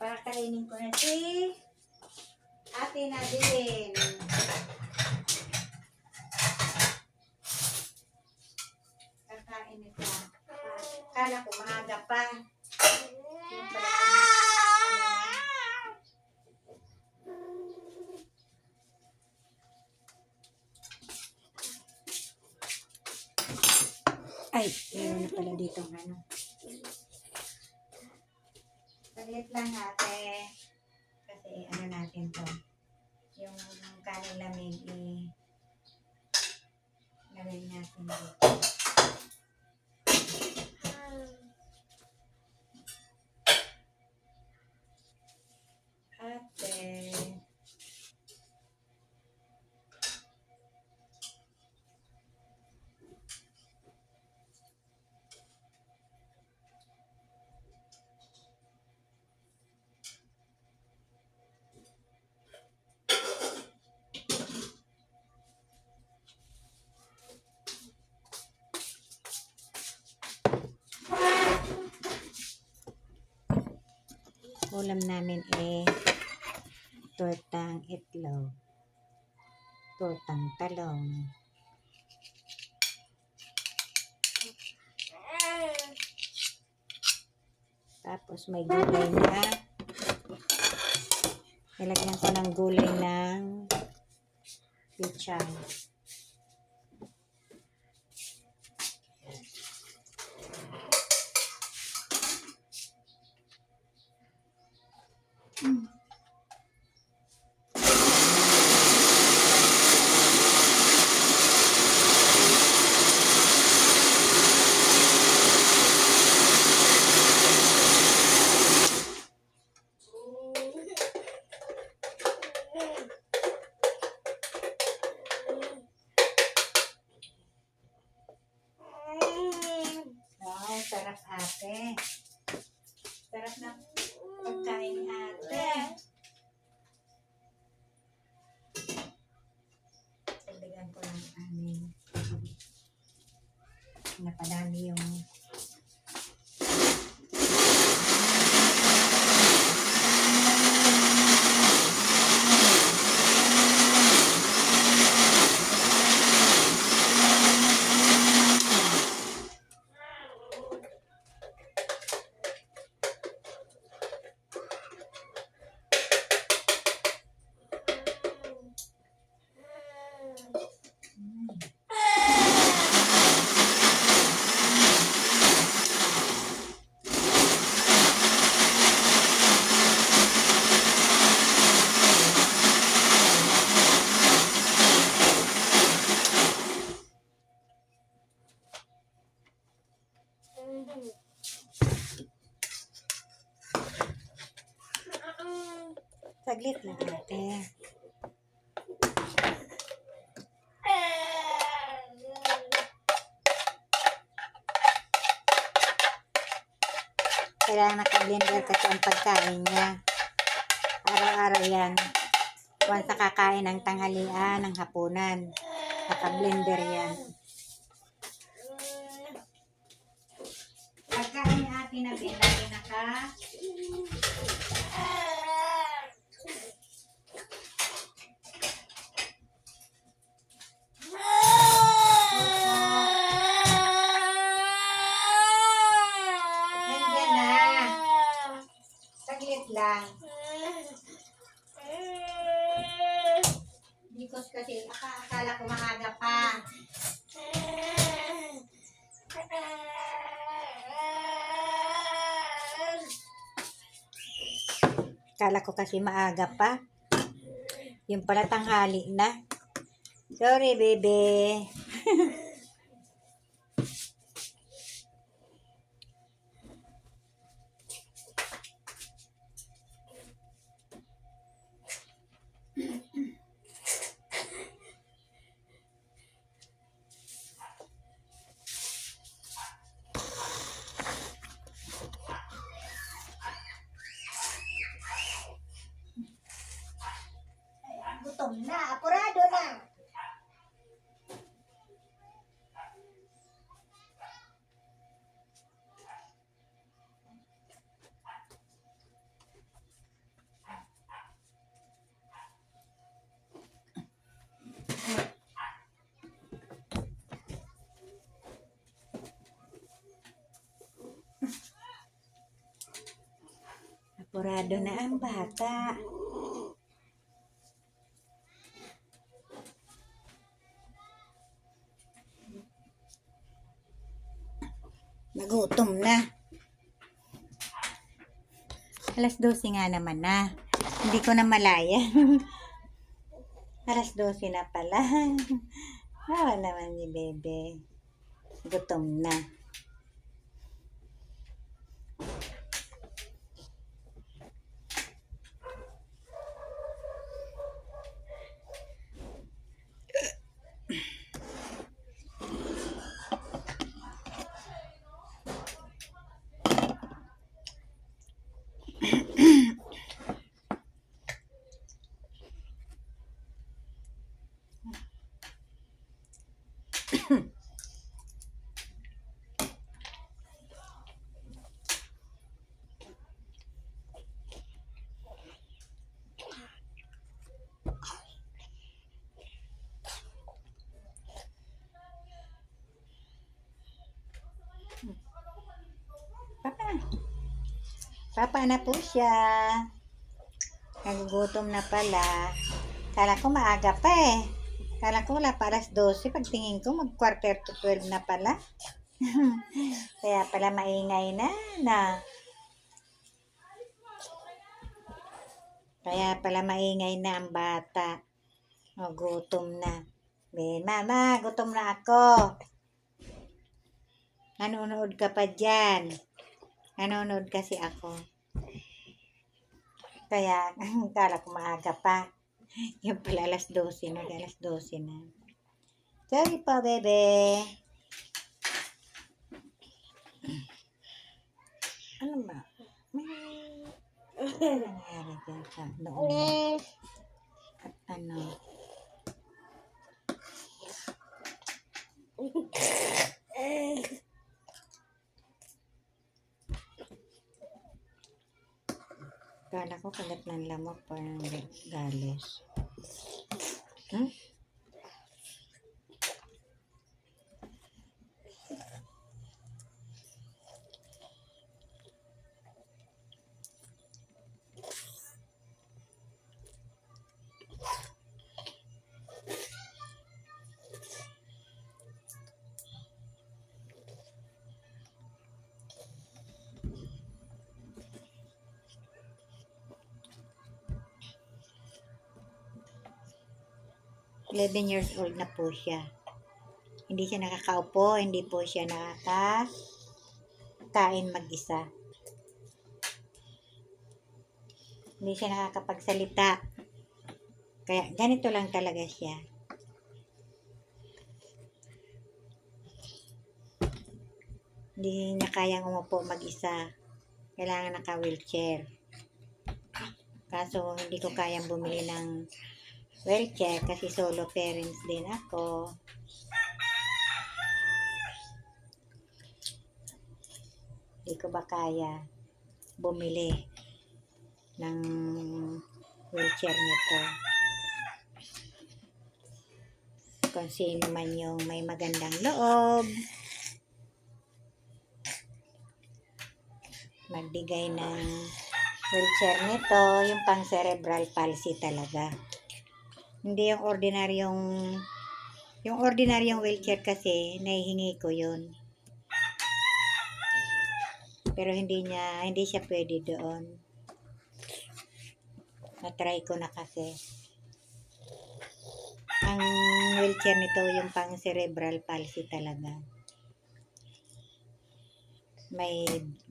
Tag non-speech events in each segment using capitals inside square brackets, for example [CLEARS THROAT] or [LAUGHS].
Pakakainin ko na si Ate Nadine. Kakain ito. Kala ko maaga pa. Ay, meron na pala dito ano. Saglit lang ate. Kasi ano natin to. Yung kanin lamig i gawin natin dito. Ulam namin eh tortang itlog. Tortang talong. Tapos may gulay na nilagyan ko ng gulay ng pichay. Mm. Ko ng amin. Napadami yung saglit lang ate. Kailangan naka-blender kasi ang pagkain niya. Araw-araw yan. Once nakakain ng tanghalian, ng hapunan. Naka-blender yan. Pagkain ni ate na binlagi naka lang. Because kasi aka- akala ko maaga pa. Akala ko kasi maaga pa. Yung pala tanghali na. Sorry, baby. [LAUGHS] Gutom na. Apurado na. Apurado na ang bata. Nagutom na. Alas 12 nga naman na. Hindi ko na malaya. [LAUGHS] Alas 12 na pala. [LAUGHS] Awa naman ni Bebe. Gutom na. Papa. Papa na po siya. Nagugutom na pala. Kala ko maaga pa eh. Kala ko wala pa alas 12. Pagtingin ko mag quarter to 12 na pala. [LAUGHS] Kaya pala maingay na na. Kaya pala maingay na ang bata. O, gutom na. Ben, mama, gutom na ako. Nanonood ka pa dyan. Nanonood kasi ako. Kaya, [LAUGHS] kala ko maaga pa. [LAUGHS] Yung pala alas 12 na, alas 12 na. Sorry po, bebe. Ano ba? May... Ano nangyari dyan sa noon? At ano? [LAUGHS] Kala ko kagat ng lamok parang galis. Huh? Hmm? 11 years old na po siya. Hindi siya nakakaupo, hindi po siya nakakain mag-isa. Hindi siya nakakapagsalita. Kaya ganito lang talaga siya. Hindi niya kayang umupo mag-isa. Kailangan naka-wheelchair. Kaso hindi ko kayang bumili ng wheelchair kasi solo parents din ako. Hindi ko ba kaya bumili ng wheelchair nito. Kung sino man yung may magandang loob, magbigay ng wheelchair nito, yung pang cerebral palsy talaga. Hindi yung ordinaryong yung ordinaryong wheelchair kasi nahihingi ko yun. Pero hindi niya hindi siya pwede doon. Na-try ko na kasi. Ang wheelchair nito yung pang cerebral palsy talaga. May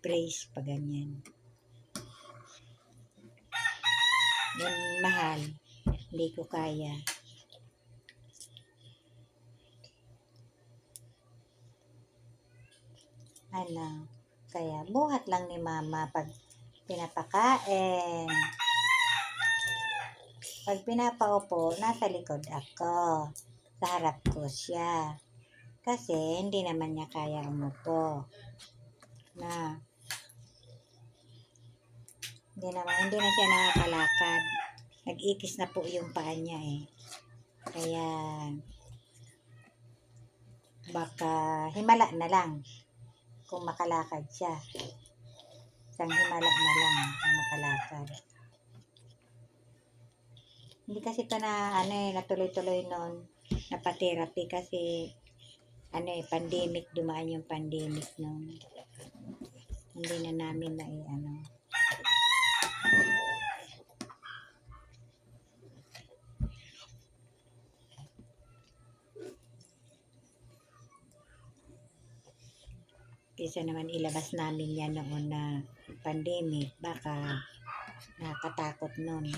brace pa ganyan. Yun mahal. Hindi ko kaya. Ano, kaya buhat lang ni mama pag pinapakain. Pag pinapaupo, nasa likod ako. Sa harap ko siya. Kasi hindi naman niya kaya umupo. Na. Hindi naman, hindi na siya nakakalakad nag-ikis na po yung paa niya eh. Kaya, baka himala na lang kung makalakad siya. isang himala na lang na makalakad. Hindi kasi ito na, ano eh, natuloy-tuloy noon, napatherapy kasi, ano eh, pandemic, dumaan yung pandemic noon. Hindi na namin na eh, ano. Kaysa naman ilabas namin yan noon na pandemic, baka nakakatakot noon.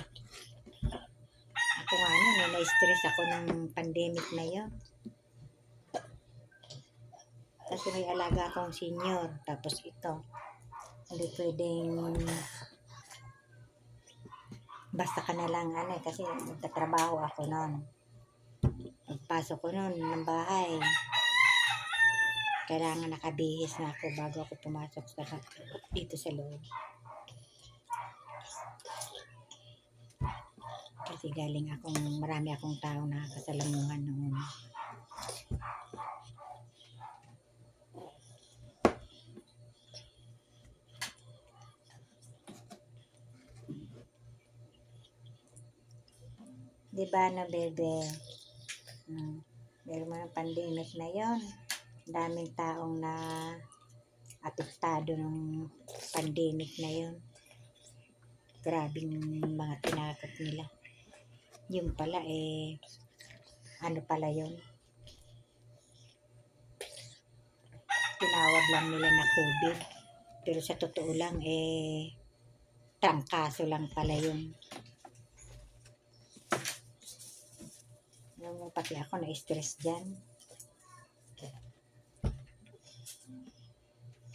Ako nga noon, eh, na-stress ako ng pandemic na yun. Kasi may alaga akong senior, tapos ito. Hindi pwedeng basta ka na lang ano kasi nagtatrabaho ako noon. Pagpasok ko noon ng bahay, kailangan nakabihis na ako bago ako pumasok sa dito sa loob. Kasi galing akong, marami akong taong nakakasalamuhan noon. Di ba na bebe? Hmm. Mo ng pandemic na yon. Daming taong na apektado ng pandemic na yon. Grabing mga tinakot nila. Yung pala eh, ano pala yon? Tinawag lang nila na COVID. Pero sa totoo lang eh, trangkaso lang pala yun. Alam mo, pati ako na-stress dyan.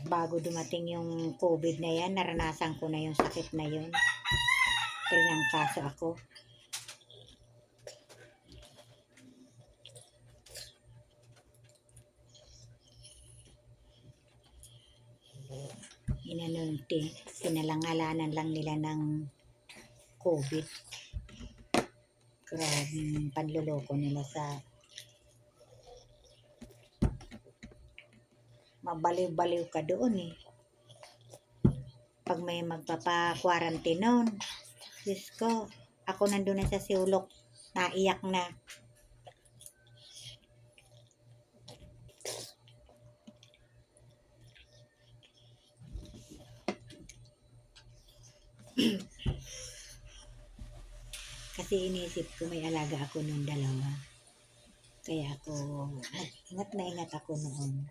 Bago dumating yung COVID na yan, naranasan ko na yung sakit na yun. Tinangkaso ako. Inanunti, pinalangalanan lang nila ng COVID. Grabe panluloko nila sa mabaliw-baliw ka doon eh. Pag may magpapa-quarantine noon, Diyos ko, ako nandun na sa siulok, naiyak na. [CLEARS THROAT] Kasi inisip ko may alaga ako noon dalawa. Kaya ako, ingat na ingat ako noon.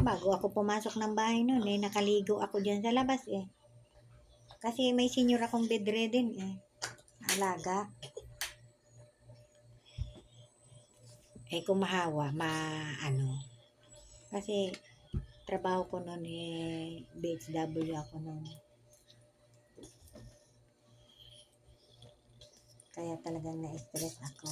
Bago ako pumasok ng bahay noon, eh, nakaligo ako dyan sa labas eh. Kasi may senior akong bedridden eh. Alaga. Eh, kung mahawa, ma, ano. Kasi, trabaho ko noon eh, BHW ako noon. Kaya talagang na-stress ako.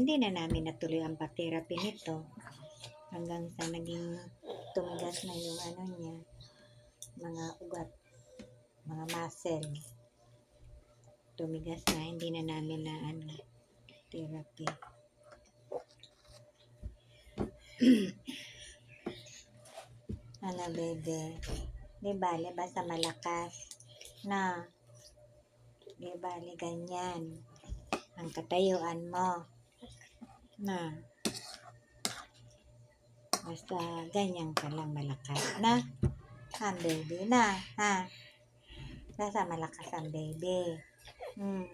Hindi na namin natuloy ang pa-therapy nito. Hanggang sa naging tumigas na yung ano niya, mga ugat, mga muscle. Tumigas na, hindi na namin na ano, therapy. [CLEARS THROAT] ano, bebe? Di bale, basta malakas. Na. Di bale, ganyan. Ang katayuan mo. Na. Basta ganyan ka lang malakas. Na. Ha, baby. Na. Ha. Basta malakas ang baby. Hmm.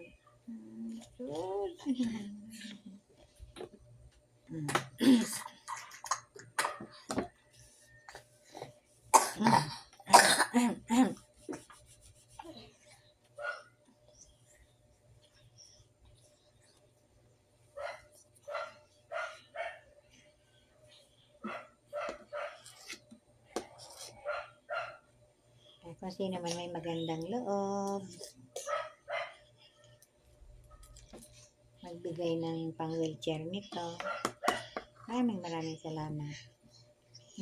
Hmm. Eh, [CLEARS THROAT] [CLEARS THROAT] Kung sino man may magandang loob, magbigay ng pang wheelchair nito. Maraming maraming salamat.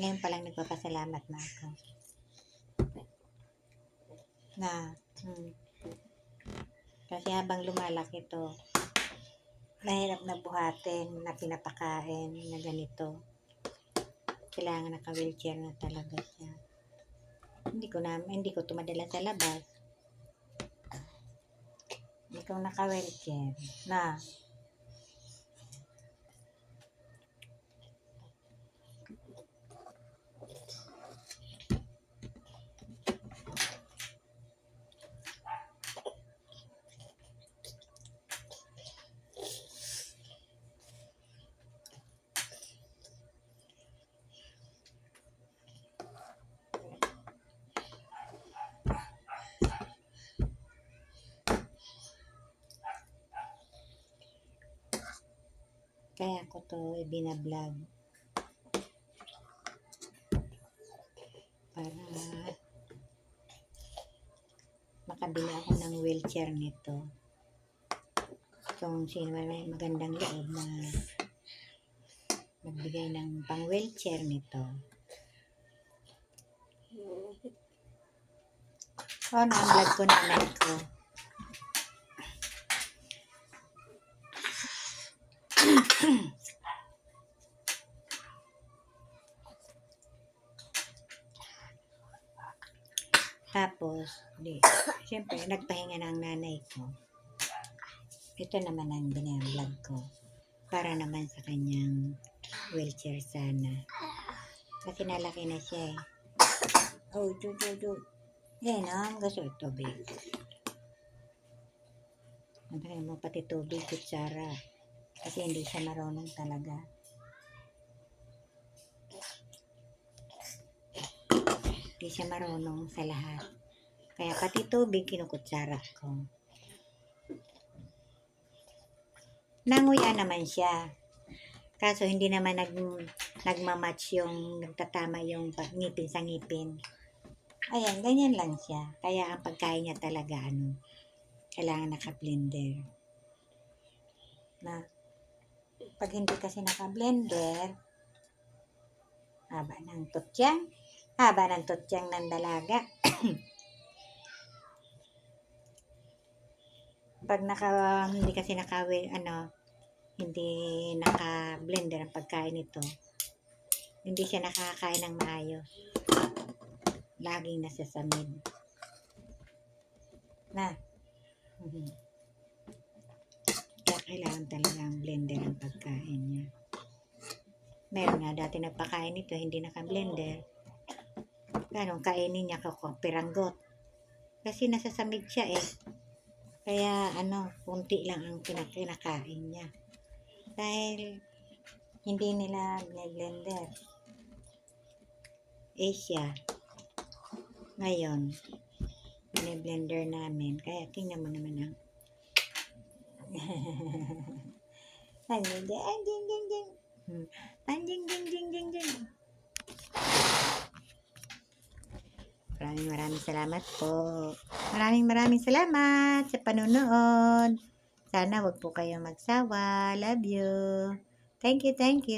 Ngayon pa lang nagpapasalamat na ako. Na, hmm. Kasi habang lumalaki to, mahirap na buhatin na pinapakain na ganito. Kailangan naka-wheelchair na talaga siya. Hindi ko na, hindi ko tumadala sa labas. Ikaw naka-wheelchair na. Kaya ko to ibinablog. Para makabili ako ng wheelchair nito. Kung sino may magandang loob na magbigay ng pang wheelchair nito. Oh, na-vlog ko na ko. [CLEARS THROAT] Tapos, di, siyempre, nagpahinga ng nanay ko. Ito naman ang binablog ko. Para naman sa kanyang wheelchair sana. Kasi nalaki na siya eh. Oh, du, du, du. Yan, oh, gusto tubig. Ang mo pati tubig, kutsara. Kasi hindi siya marunong talaga. Hindi siya marunong sa lahat. Kaya pati tubig, kinukutsara ko. Nanguya naman siya. Kaso hindi naman nag, nagmamatch yung nagtatama yung ngipin sa ngipin. Ayan, ganyan lang siya. Kaya ang pagkain niya talaga, ano, kailangan naka-blender. Na, pag hindi kasi naka-blender, haba ng tutyang, haba ng tutyang ng dalaga. [CLEARS THROAT] pag naka, hindi kasi naka, ano, hindi naka-blender ang pagkain nito, hindi siya nakakain ng maayos. Laging nasa samid. Na. Mhm. [LAUGHS] Kailangan talagang blender ang pagkain niya. Meron nga dati nagpakain nito, hindi naka-blender. Ganun, kainin niya kako, piranggot. Kasi nasa samid siya eh. Kaya ano, kunti lang ang kinak- kinakain niya. Dahil hindi nila blender. Eh siya, ngayon, blender namin. Kaya tingnan mo naman ang [LAUGHS] Anjing, anjing, jing, jing. Hmm. Anjing, jing, jing, jing, jing. Maraming maraming salamat po. Maraming maraming salamat sa panonood. Sana wag po kayong magsawa. Love you. Thank you, thank you.